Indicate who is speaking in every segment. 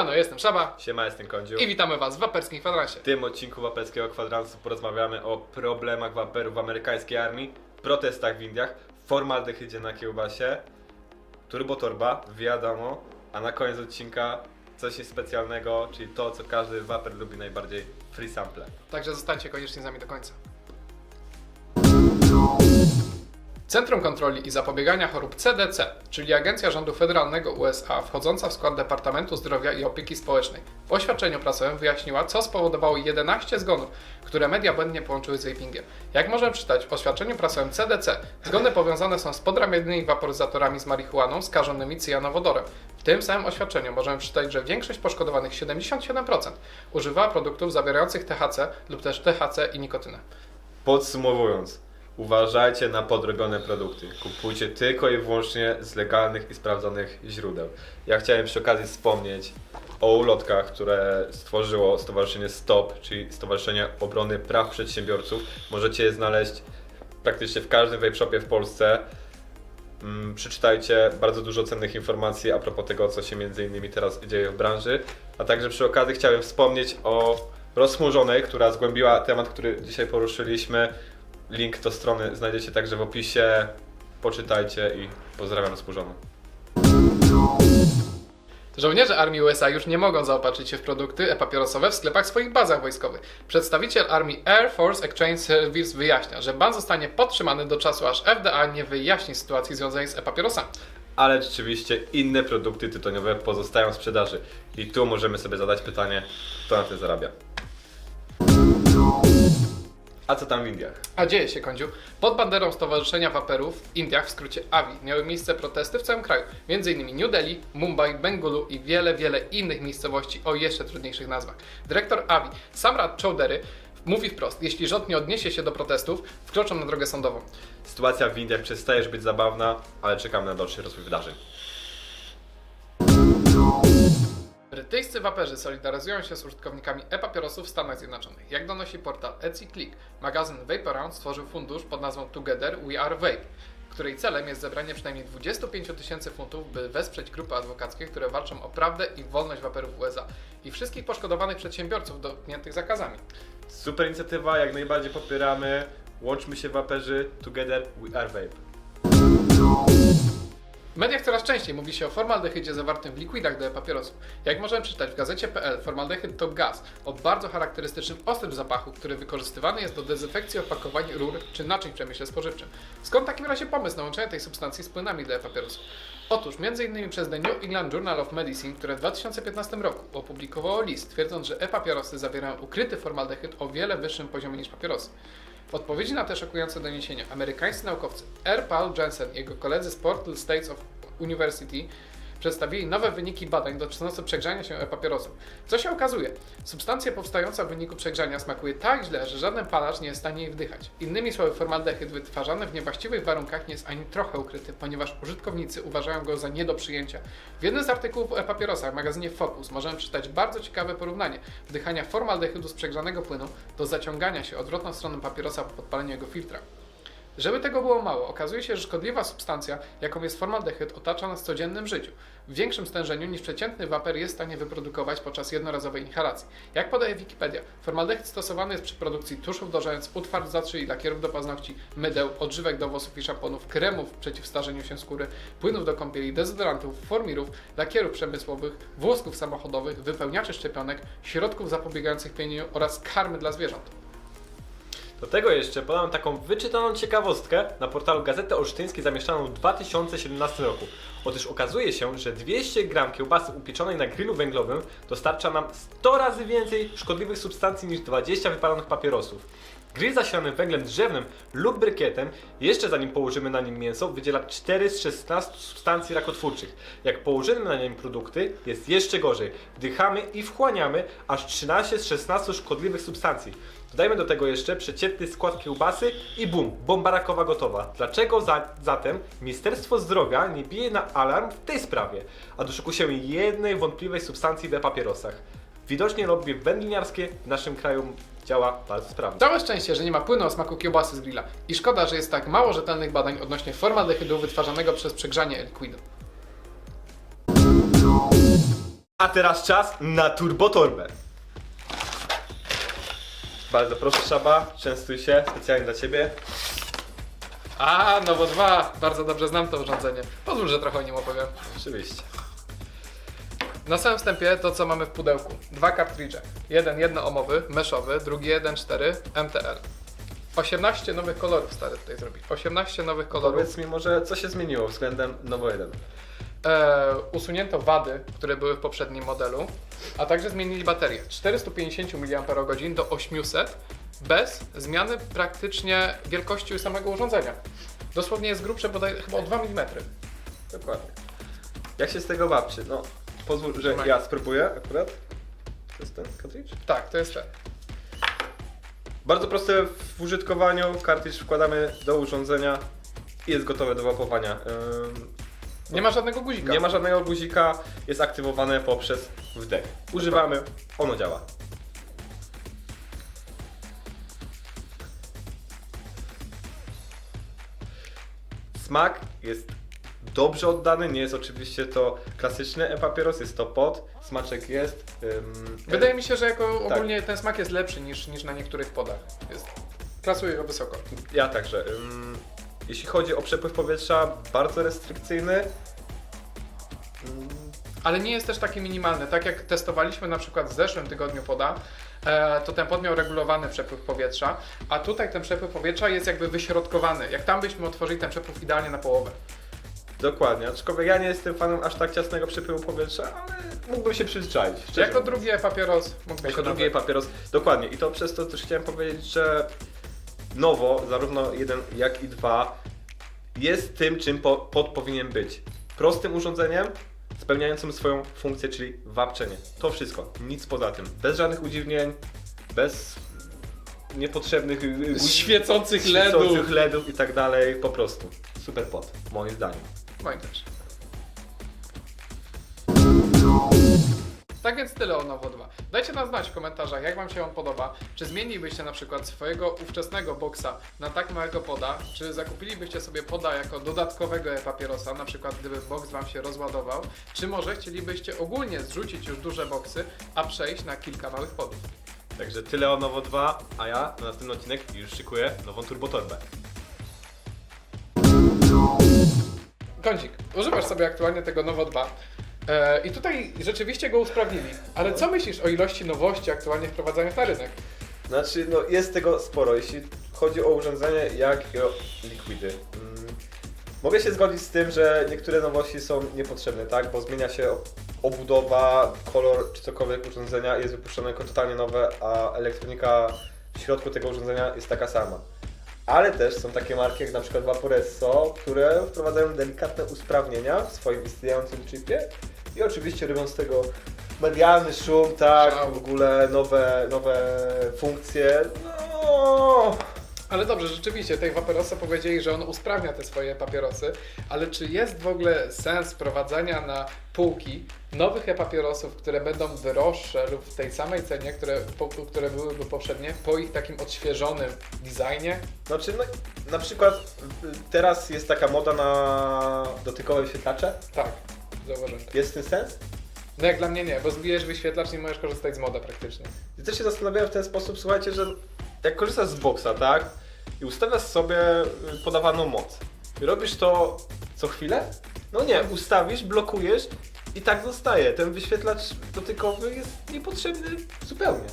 Speaker 1: Siemano, jestem Szaba
Speaker 2: Siema, jestem Kądziu.
Speaker 1: i witamy Was w Waperskim Kwadransie.
Speaker 2: W tym odcinku Waperskiego Kwadransu porozmawiamy o problemach waperów w amerykańskiej armii, protestach w Indiach, formaldehydzie na kiełbasie, turbotorba, wiadomo, a na koniec odcinka coś specjalnego, czyli to, co każdy waper lubi najbardziej, free sample.
Speaker 1: Także zostańcie koniecznie z nami do końca. Centrum Kontroli i Zapobiegania Chorób CDC, czyli Agencja Rządu Federalnego USA, wchodząca w skład Departamentu Zdrowia i Opieki Społecznej, w oświadczeniu prasowym wyjaśniła, co spowodowało 11 zgonów, które media błędnie połączyły z vapingiem. Jak możemy czytać w oświadczeniu prasowym CDC, zgony powiązane są z podramiennymi waporyzatorami z marihuaną skażonymi cyjanowodorem. W tym samym oświadczeniu możemy przeczytać, że większość poszkodowanych, 77%, używała produktów zawierających THC lub też THC i nikotynę.
Speaker 2: Podsumowując, uważajcie na podrobione produkty. Kupujcie tylko i wyłącznie z legalnych i sprawdzonych źródeł. Ja chciałem przy okazji wspomnieć o ulotkach, które stworzyło Stowarzyszenie STOP, czyli Stowarzyszenie Obrony Praw Przedsiębiorców. Możecie je znaleźć praktycznie w każdym vape shopie w Polsce. Mm, Przeczytajcie bardzo dużo cennych informacji a propos tego, co się między innymi teraz dzieje w branży. A także przy okazji chciałem wspomnieć o Rozchmurzonej, która zgłębiła temat, który dzisiaj poruszyliśmy. Link do strony znajdziecie także w opisie. Poczytajcie i pozdrawiam Rozchmurzoną.
Speaker 1: Żołnierze armii USA już nie mogą zaopatrzyć się w produkty e-papierosowe w sklepach swoich bazach wojskowych. Przedstawiciel armii Air Force Exchange Service wyjaśnia, że ban zostanie podtrzymany do czasu, aż FDA nie wyjaśni sytuacji związanej z e-papierosami.
Speaker 2: Ale rzeczywiście inne produkty tytoniowe pozostają w sprzedaży. I tu możemy sobie zadać pytanie, kto na tym zarabia. A co tam w Indiach?
Speaker 1: A dzieje się, Kądziu. Pod banderą Stowarzyszenia Waperów w Indiach, w skrócie AVI, miały miejsce protesty w całym kraju. M.in. New Delhi, Mumbai, Bengulu i wiele, wiele innych miejscowości o jeszcze trudniejszych nazwach. Dyrektor AVI, Samrat Chowdhury, mówi wprost, jeśli rząd nie odniesie się do protestów, wkroczą na drogę sądową.
Speaker 2: Sytuacja w Indiach przestaje już być zabawna, ale czekamy na dalszy rozwój wydarzeń.
Speaker 1: Brytyjscy waperzy solidaryzują się z użytkownikami e-papierosów w Stanach Zjednoczonych. Jak donosi portal Etsy Click, magazyn Vaporround stworzył fundusz pod nazwą Together We Are Vape, której celem jest zebranie przynajmniej 25 tysięcy funtów, by wesprzeć grupy adwokackie, które walczą o prawdę i wolność waperów USA i wszystkich poszkodowanych przedsiębiorców dotkniętych zakazami.
Speaker 2: Super inicjatywa, jak najbardziej popieramy. Łączmy się waperzy, together we are vape.
Speaker 1: Mediach coraz częściej mówi się o formaldehydzie zawartym w likwidach do papierosów. Jak możemy przeczytać w gazecie.pl, formaldehyd to gaz o bardzo charakterystycznym, ostrym zapachu, który wykorzystywany jest do dezynfekcji opakowań, rur czy naczyń w przemyśle spożywczym. Skąd w takim razie pomysł na łączenie tej substancji z płynami do papierosów? Otóż m.in. przez The New England Journal of Medicine, które w 2015 roku opublikowało list, twierdząc, że e-papierosy zawierają ukryty formaldehyd o wiele wyższym poziomie niż papierosy. W odpowiedzi na te szokujące doniesienia, amerykańscy naukowcy R. Paul Jensen i jego koledzy z Portal States of University przedstawili nowe wyniki badań dotyczące przegrzania się e-papierosów. Co się okazuje? Substancja powstająca w wyniku przegrzania smakuje tak źle, że żaden palacz nie jest w stanie jej wdychać. Innymi słowy, formaldehyd wytwarzany w niewłaściwych warunkach nie jest ani trochę ukryty, ponieważ użytkownicy uważają go za nie do przyjęcia. W jednym z artykułów o e-papierosach w magazynie Focus możemy przeczytać bardzo ciekawe porównanie wdychania formaldehydu z przegrzanego płynu do zaciągania się odwrotną stroną papierosa po podpaleniu jego filtra. Żeby tego było mało, okazuje się, że szkodliwa substancja, jaką jest formaldehyd, otacza nas w codziennym życiu. W większym stężeniu niż przeciętny waper jest w stanie wyprodukować podczas jednorazowej inhalacji. Jak podaje Wikipedia, formaldehyd stosowany jest przy produkcji tuszów do rzęs, utwardzaczy i lakierów do paznokci, mydeł, odżywek do włosów i szamponów, kremów przeciw starzeniu się skóry, płynów do kąpieli, dezodorantów, formirów, lakierów przemysłowych, włosków samochodowych, wypełniaczy szczepionek, środków zapobiegających pienieniu oraz karmy dla zwierząt.
Speaker 2: Do tego jeszcze podam taką wyczytaną ciekawostkę na portalu Gazety Olsztyńskiej zamieszczaną w 2017 roku. Otóż okazuje się, że 200 gram kiełbasy upieczonej na grillu węglowym dostarcza nam 100 razy więcej szkodliwych substancji niż 20 wypalonych papierosów. Grill zasilany węglem drzewnym lub brykietem, jeszcze zanim położymy na nim mięso, wydziela 4 z 16 substancji rakotwórczych. Jak położymy na nim produkty, jest jeszcze gorzej. Wdychamy i wchłaniamy aż 13 z 16 szkodliwych substancji. Dodajmy do tego jeszcze przeciętny skład kiełbasy i bum, bomba rakowa gotowa. Dlaczego za, zatem Ministerstwo Zdrowia nie bije na alarm w tej sprawie, a doszukuje się jednej wątpliwej substancji w papierosach? Widocznie lobby wędliniarskie w naszym kraju działa bardzo sprawnie.
Speaker 1: Całe szczęście, że nie ma płynu o smaku kiełbasy z grilla. I szkoda, że jest tak mało rzetelnych badań odnośnie formaldehydu wytwarzanego przez przegrzanie likwidu.
Speaker 2: A teraz czas na turbotorbę. Bardzo proszę Szaba, częstuj się, specjalnie dla Ciebie.
Speaker 1: A, Nowo 2. Bardzo dobrze znam to urządzenie. Pozwól, że trochę o nim opowiem.
Speaker 2: Oczywiście.
Speaker 1: Na samym wstępie to, co mamy w pudełku. Dwa kartridże. Jeden jednoomowy, meszowy, drugi 1.4 MTL. 18 nowych kolorów stary tutaj zrobić. 18 nowych kolorów.
Speaker 2: Powiedz mi może, co się zmieniło względem Nowo 1?
Speaker 1: E, usunięto wady, które były w poprzednim modelu, a także zmienili baterię. 450 mAh do 800 bez zmiany praktycznie wielkości samego urządzenia. Dosłownie jest grubsze bodaj chyba o 2 mm.
Speaker 2: Dokładnie. Jak się z tego babczy? No, pozwól, że ja spróbuję akurat. To jest ten cartridge?
Speaker 1: Tak, to jest ten.
Speaker 2: Bardzo proste w użytkowaniu. Kartridż wkładamy do urządzenia i jest gotowe do łapowania. Ym,
Speaker 1: Nie ma żadnego guzika.
Speaker 2: Nie ma żadnego guzika, jest aktywowane poprzez wdech. Używamy, ono działa. Smak jest dobrze oddany, nie jest oczywiście to klasyczny e-papieros, jest to pod, smaczek jest. ym,
Speaker 1: Wydaje mi się, że jako
Speaker 2: Tak.
Speaker 1: ogólnie ten smak jest lepszy niż, niż na niektórych podach. Jest. Klasuję go wysoko.
Speaker 2: Ja także. Ym, jeśli chodzi o przepływ powietrza, bardzo restrykcyjny. Ym,
Speaker 1: Ale nie jest też taki minimalny. Tak jak testowaliśmy na przykład w zeszłym tygodniu poda, e, to ten pod miał regulowany przepływ powietrza, a tutaj ten przepływ powietrza jest jakby wyśrodkowany. Jak tam byśmy otworzyli ten przepływ idealnie na połowę.
Speaker 2: Dokładnie, aczkolwiek ja nie jestem fanem aż tak ciasnego przepływu powietrza, ale mógłbym się przyzwyczaić. szczerze
Speaker 1: Jako
Speaker 2: mówiąc.
Speaker 1: drugi papieros mógłby
Speaker 2: Jako
Speaker 1: się
Speaker 2: drugi
Speaker 1: nadać.
Speaker 2: papieros. Dokładnie. I to przez to też chciałem powiedzieć, że nowo, zarówno jeden jak i dwa, jest tym, czym po, pod powinien być. Prostym urządzeniem, spełniającym swoją funkcję, czyli wapczenie. To wszystko. Nic poza tym. Bez żadnych udziwnień, bez niepotrzebnych y, y,
Speaker 1: Świecących
Speaker 2: świecących
Speaker 1: ledów.
Speaker 2: LEDów i tak dalej. Po prostu. Super pod, moim zdaniem.
Speaker 1: Tak więc tyle o Nowo 2. Dajcie nam znać w komentarzach, jak Wam się on podoba. Czy zmienilibyście na przykład swojego ówczesnego boksa na tak małego poda? Czy zakupilibyście sobie poda jako dodatkowego e-papierosa, na przykład gdyby box Wam się rozładował? Czy może chcielibyście ogólnie zrzucić już duże boksy, a przejść na kilka małych podów?
Speaker 2: Także tyle o Nowo 2, a ja na następny odcinek już szykuję nową turbotorbę.
Speaker 1: Kądzik, używasz sobie aktualnie tego Nowo 2 e, i tutaj rzeczywiście go usprawnili. Ale co myślisz o ilości nowości aktualnie wprowadzanych na rynek?
Speaker 2: Znaczy, no jest tego sporo, jeśli chodzi o urządzenie, jak i o likwidy. Mm, mogę się zgodzić z tym, że niektóre nowości są niepotrzebne, tak? Bo zmienia się obudowa, kolor czy cokolwiek urządzenia, jest wypuszczone jako totalnie nowe, a elektronika w środku tego urządzenia jest taka sama. Ale też są takie marki jak na przykład Vaporesso, które wprowadzają delikatne usprawnienia w swoim istniejącym chipie i oczywiście robią z tego medialny szum, tak, w ogóle nowe, nowe funkcje. No,
Speaker 1: Ale dobrze, rzeczywiście, tej Vaperosa powiedzieli, że on usprawnia te swoje papierosy, ale czy jest w ogóle sens wprowadzania na półki nowych e-papierosów, które będą droższe lub w tej samej cenie, które, po, które byłyby poprzednie, po ich takim odświeżonym designie?
Speaker 2: znaczy, no, na przykład y, teraz jest taka moda na dotykowe wyświetlacze.
Speaker 1: Tak, zauważyłem.
Speaker 2: Jest w tym sens?
Speaker 1: No jak dla mnie nie, bo zbijesz wyświetlacz, nie możesz korzystać z moda praktycznie.
Speaker 2: I też się zastanawiałem w ten sposób, słuchajcie, że jak korzystasz z boxa, tak? I ustawiasz sobie y, podawaną moc. I robisz to co chwilę? No nie, ustawisz, blokujesz i tak zostaje. Ten wyświetlacz dotykowy jest niepotrzebny zupełnie.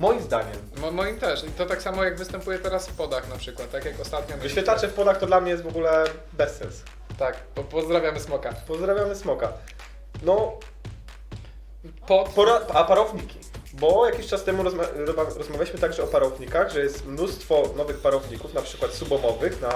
Speaker 2: Moim zdaniem.
Speaker 1: Mo, moim też. I to tak samo jak występuje teraz w podach na przykład, tak jak ostatnio.
Speaker 2: Wyświetlacze w podach to dla mnie jest w ogóle bezsens.
Speaker 1: Tak, po, pozdrawiamy Smoka.
Speaker 2: Pozdrawiamy Smoka. No,
Speaker 1: Pod...
Speaker 2: Pora, a parowniki. Bo jakiś czas temu rozma rozma- rozmawialiśmy także o parownikach, że jest mnóstwo nowych parowników, na przykład subomowych na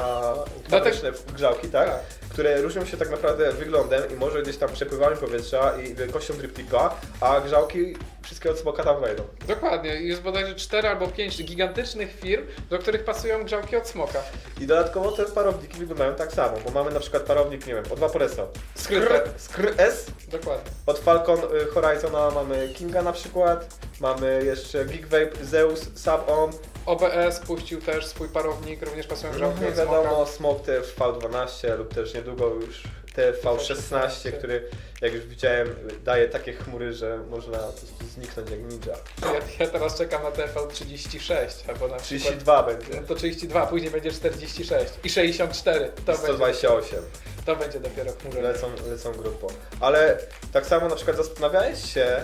Speaker 2: fabryczne grzałki, tak?
Speaker 1: Tak.
Speaker 2: Które różnią się tak naprawdę wyglądem i może gdzieś tam przepływaniem powietrza i wielkością driptipa, a grzałki wszystkie od smoka tam wejdą.
Speaker 1: Dokładnie, jest bodajże 4 albo 5 gigantycznych firm, do których pasują grzałki od Smoka.
Speaker 2: I dodatkowo te parowniki wyglądają tak samo, bo mamy na przykład parownik, nie wiem, od Vaporesso.
Speaker 1: Skryte.
Speaker 2: Skr S,
Speaker 1: Dokładnie.
Speaker 2: od Falcon y, Horizona mamy Kinga na przykład, mamy jeszcze Geek Vape Zeus Sub-On,
Speaker 1: OBS puścił też swój parownik, również pasują
Speaker 2: i
Speaker 1: od Smoka.
Speaker 2: wiadomo, Smok TV12 lub też niedługo już TV16, który jak już widziałem daje takie chmury, że można po prostu zniknąć jak ninja.
Speaker 1: Ja, ja teraz czekam na TV36, albo na przykład
Speaker 2: 32 będzie.
Speaker 1: to 32, później będzie 46 i 64. To, będzie,
Speaker 2: 128.
Speaker 1: to będzie dopiero chmura.
Speaker 2: Lecą, lecą. Ale tak samo na przykład zastanawiałeś się,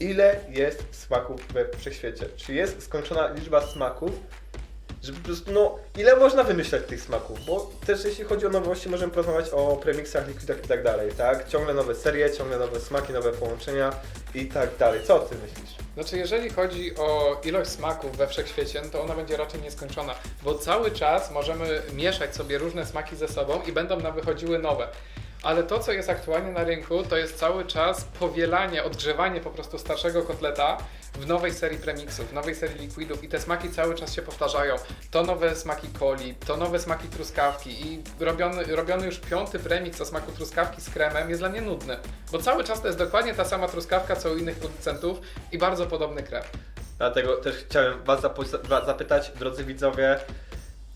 Speaker 2: ile jest smaków we wszechświecie? Czy jest skończona liczba smaków? Że po prostu, no, ile można wymyślać tych smaków? Bo też jeśli chodzi o nowości, możemy porozmawiać o premixach, liquidach i tak dalej, tak? Ciągle nowe serie, ciągle nowe smaki, nowe połączenia i tak dalej. Co ty myślisz?
Speaker 1: Znaczy, jeżeli chodzi o ilość smaków we wszechświecie, no to ona będzie raczej nieskończona, bo cały czas możemy mieszać sobie różne smaki ze sobą i będą nam wychodziły nowe. Ale to, co jest aktualnie na rynku, to jest cały czas powielanie, odgrzewanie po prostu starszego kotleta w nowej serii premixów, w nowej serii liquidów i te smaki cały czas się powtarzają. To nowe smaki coli, to nowe smaki truskawki i robiony, robiony już piąty premix o smaku truskawki z kremem jest dla mnie nudny, bo cały czas to jest dokładnie ta sama truskawka co u innych producentów i bardzo podobny krem.
Speaker 2: Dlatego też chciałem Was zapytać, drodzy widzowie,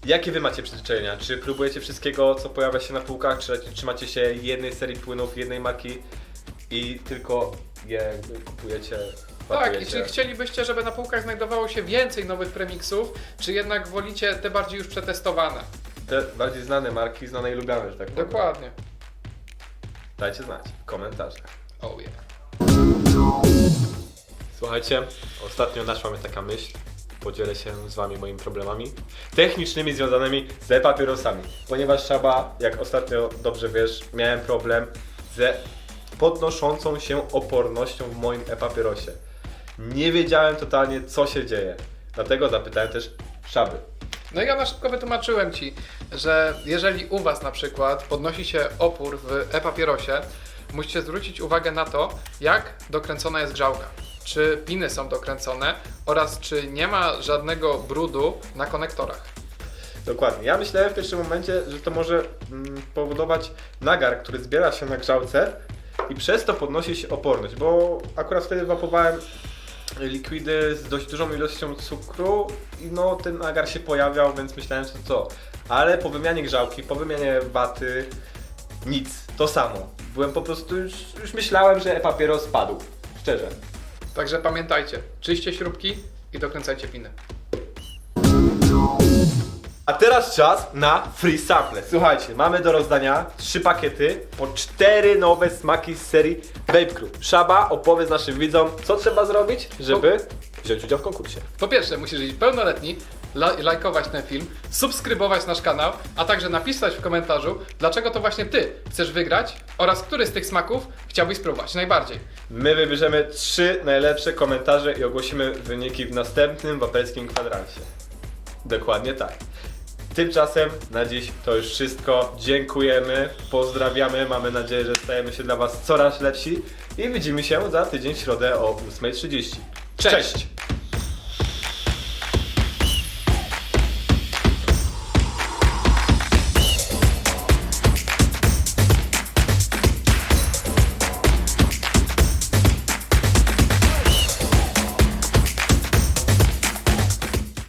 Speaker 2: jakie Wy macie przyzwyczajenia? Czy próbujecie wszystkiego, co pojawia się na półkach, czy raczej trzymacie się jednej serii płynów, jednej marki i tylko je jakby kupujecie?
Speaker 1: Tak, i
Speaker 2: pakujecie?
Speaker 1: czy chcielibyście, żeby na półkach znajdowało się więcej nowych premixów, czy jednak wolicie te bardziej już przetestowane?
Speaker 2: Te bardziej znane marki, znane i lubiane, że tak powiem.
Speaker 1: Dokładnie.
Speaker 2: Dajcie znać w komentarzach.
Speaker 1: Oh yeah.
Speaker 2: Słuchajcie, ostatnio naszła mnie taka myśl. Podzielę się z Wami moimi problemami technicznymi związanymi z papierosami. Ponieważ Szaba, jak ostatnio dobrze wiesz, miałem problem ze podnoszącą się opornością w moim e-papierosie. Nie wiedziałem totalnie, co się dzieje. Dlatego zapytałem też Szaby.
Speaker 1: No i ja na szybko wytłumaczyłem Ci, że jeżeli u Was na przykład podnosi się opór w e-papierosie, musicie zwrócić uwagę na to, jak dokręcona jest grzałka. Czy piny są dokręcone oraz czy nie ma żadnego brudu na konektorach.
Speaker 2: Dokładnie. Ja myślałem w pierwszym momencie, że to może mm, powodować nagar, który zbiera się na grzałce i przez to podnosi się oporność, bo akurat wtedy wapowałem likwidy z dość dużą ilością cukru i no ten nagar się pojawiał, więc myślałem, że to co. Ale po wymianie grzałki, po wymianie waty, nic, to samo. Byłem po prostu już, już myślałem, że papieros spadł. Szczerze.
Speaker 1: Także pamiętajcie, czyście śrubki i dokręcajcie piny.
Speaker 2: A teraz czas na free sample. Słuchajcie, mamy do rozdania trzy pakiety po cztery nowe smaki z serii Vape Crew. Szaba, opowiedz naszym widzom, co trzeba zrobić, żeby wziąć udział w konkursie.
Speaker 1: Po pierwsze, musisz być pełnoletni, lajkować ten film, subskrybować nasz kanał, a także napisać w komentarzu, dlaczego to właśnie Ty chcesz wygrać oraz który z tych smaków chciałbyś spróbować najbardziej.
Speaker 2: My wybierzemy trzy najlepsze komentarze i ogłosimy wyniki w następnym wapelskim kwadransie. Dokładnie tak. Tymczasem na dziś to już wszystko. Dziękujemy, pozdrawiamy. Mamy nadzieję, że stajemy się dla Was coraz lepsi i widzimy się za tydzień w środę o 8.30.
Speaker 1: Cześć.